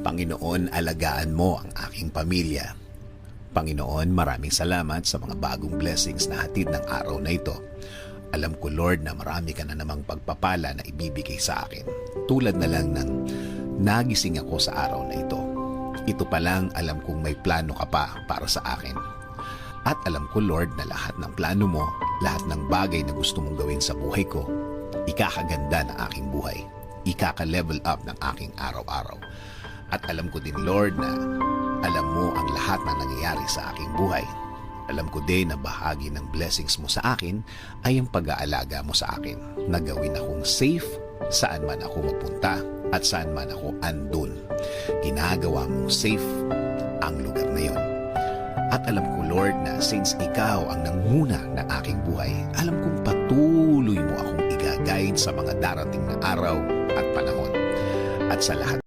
Panginoon, alagaan mo ang aking pamilya. Panginoon, maraming salamat sa mga bagong blessings na hatid ng araw na ito. Alam ko, Lord, na marami ka na namang pagpapala na ibibigay sa akin. Tulad na lang ng nagising ako sa araw na ito. Ito pa lang alam kong may plano ka pa para sa akin. At alam ko, Lord, na lahat ng plano mo, lahat ng bagay na gusto mong gawin sa buhay ko, ikakaganda ng aking buhay. Ikaka-level up ng aking araw-araw. At alam ko din, Lord, na alam mo ang lahat na nangyayari sa aking buhay. Alam ko din na bahagi ng blessings mo sa akin ay ang pag-aalaga mo sa akin na gawin akong safe saan man ako mapunta at saan man ako andun. Ginagawa mong safe ang lugar na yon. At alam ko, Lord, na since ikaw ang nanguna ng aking buhay, alam kong patuloy mo akong igagayad sa mga darating na araw at panahon. At sa lahat